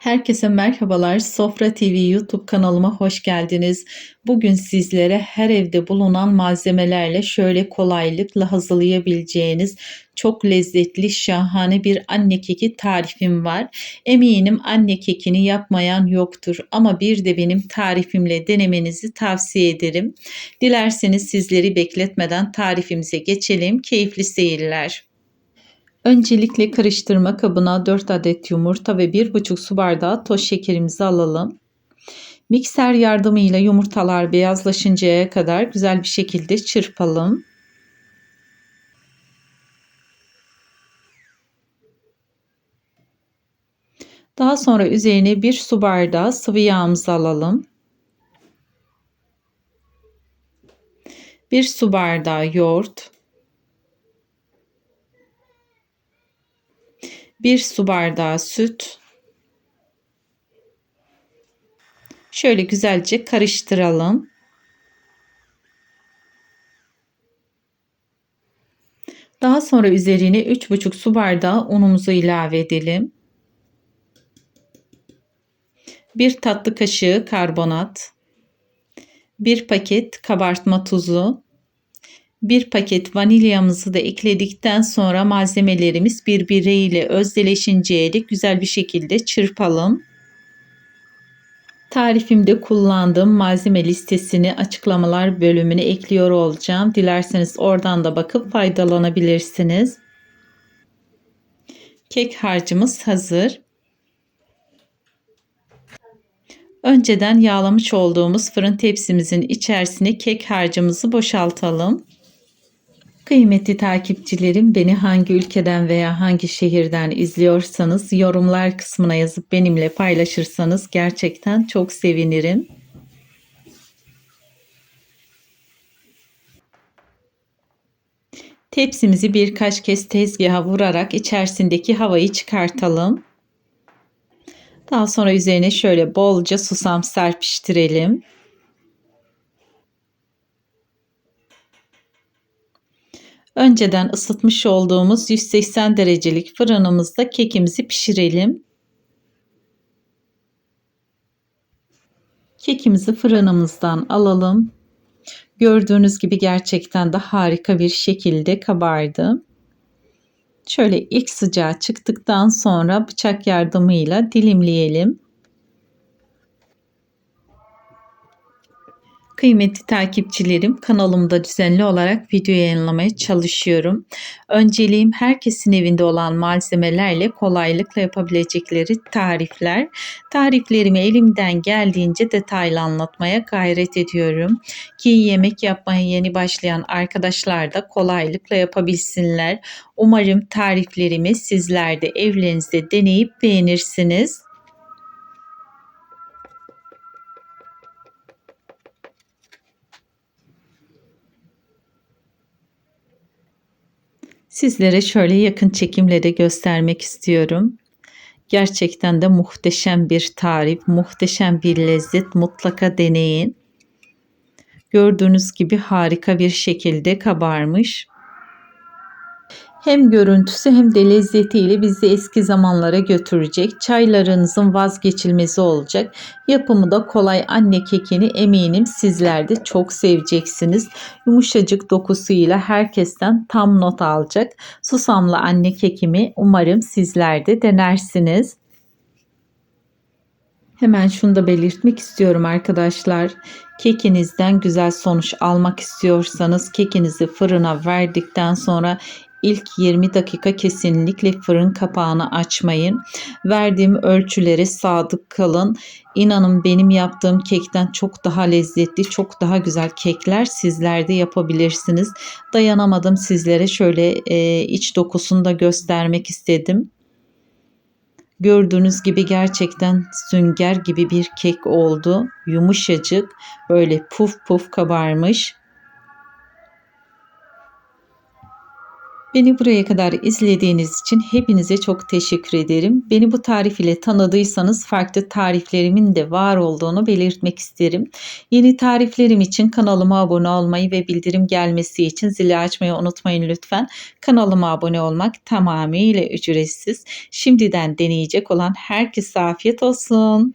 Herkese merhabalar. Sofra TV YouTube kanalıma hoş geldiniz. Bugün sizlere her evde bulunan malzemelerle şöyle kolaylıkla hazırlayabileceğiniz çok lezzetli, şahane bir anne keki tarifim var. Eminim anne kekini yapmayan yoktur ama bir de benim tarifimle denemenizi tavsiye ederim. Dilerseniz sizleri bekletmeden tarifimize geçelim. Keyifli seyirler. Öncelikle karıştırma kabına 4 adet yumurta ve 1,5 su bardağı toz şekerimizi alalım. Mikser yardımıyla yumurtalar beyazlaşıncaya kadar güzel bir şekilde çırpalım. Daha sonra üzerine 1 su bardağı sıvı yağımızı alalım. 1 su bardağı yoğurt, 1 su bardağı süt. Şöyle güzelce karıştıralım. Daha sonra üzerine 3,5 su bardağı unumuzu ilave edelim. 1 tatlı kaşığı karbonat, 1 paket kabartma tuzu, bir paket vanilyamızı da ekledikten sonra malzemelerimiz birbiriyle özdeleşinceye dek güzel bir şekilde çırpalım. Tarifimde kullandığım malzeme listesini açıklamalar bölümüne ekliyor olacağım. Dilerseniz oradan da bakıp faydalanabilirsiniz. Kek harcımız hazır. Önceden yağlamış olduğumuz fırın tepsimizin içerisine kek harcımızı boşaltalım. Kıymetli takipçilerim beni hangi ülkeden veya hangi şehirden izliyorsanız yorumlar kısmına yazıp benimle paylaşırsanız gerçekten çok sevinirim. Tepsimizi birkaç kez tezgaha vurarak içerisindeki havayı çıkartalım. Daha sonra üzerine şöyle bolca susam serpiştirelim. Önceden ısıtmış olduğumuz 180 derecelik fırınımızda kekimizi pişirelim. Kekimizi fırınımızdan alalım. Gördüğünüz gibi gerçekten de harika bir şekilde kabardı. Şöyle ilk sıcağı çıktıktan sonra bıçak yardımıyla dilimleyelim. Kıymetli takipçilerim kanalımda düzenli olarak video yayınlamaya çalışıyorum. Önceliğim herkesin evinde olan malzemelerle kolaylıkla yapabilecekleri tarifler. Tariflerimi elimden geldiğince detaylı anlatmaya gayret ediyorum. Ki yemek yapmaya yeni başlayan arkadaşlar da kolaylıkla yapabilsinler. Umarım tariflerimi sizler de evlerinizde deneyip beğenirsiniz. Sizlere şöyle yakın çekimle göstermek istiyorum. Gerçekten de muhteşem bir tarif, muhteşem bir lezzet mutlaka deneyin. Gördüğünüz gibi harika bir şekilde kabarmış. Hem görüntüsü hem de lezzetiyle bizi eski zamanlara götürecek. Çaylarınızın vazgeçilmezi olacak. Yapımı da kolay anne kekini eminim sizler de çok seveceksiniz. Yumuşacık dokusuyla herkesten tam not alacak. Susamlı anne kekimi umarım sizler de denersiniz. Hemen şunu da belirtmek istiyorum arkadaşlar. Kekinizden güzel sonuç almak istiyorsanız kekinizi fırına verdikten sonra İlk 20 dakika kesinlikle fırın kapağını açmayın. Verdiğim ölçülere sadık kalın. İnanın benim yaptığım kekten çok daha lezzetli, çok daha güzel kekler sizler de yapabilirsiniz. Dayanamadım sizlere şöyle e, iç dokusunu da göstermek istedim. Gördüğünüz gibi gerçekten sünger gibi bir kek oldu. Yumuşacık, böyle puf puf kabarmış. Beni buraya kadar izlediğiniz için hepinize çok teşekkür ederim. Beni bu tarif ile tanıdıysanız farklı tariflerimin de var olduğunu belirtmek isterim. Yeni tariflerim için kanalıma abone olmayı ve bildirim gelmesi için zili açmayı unutmayın lütfen. Kanalıma abone olmak tamamıyla ücretsiz. Şimdiden deneyecek olan herkese afiyet olsun.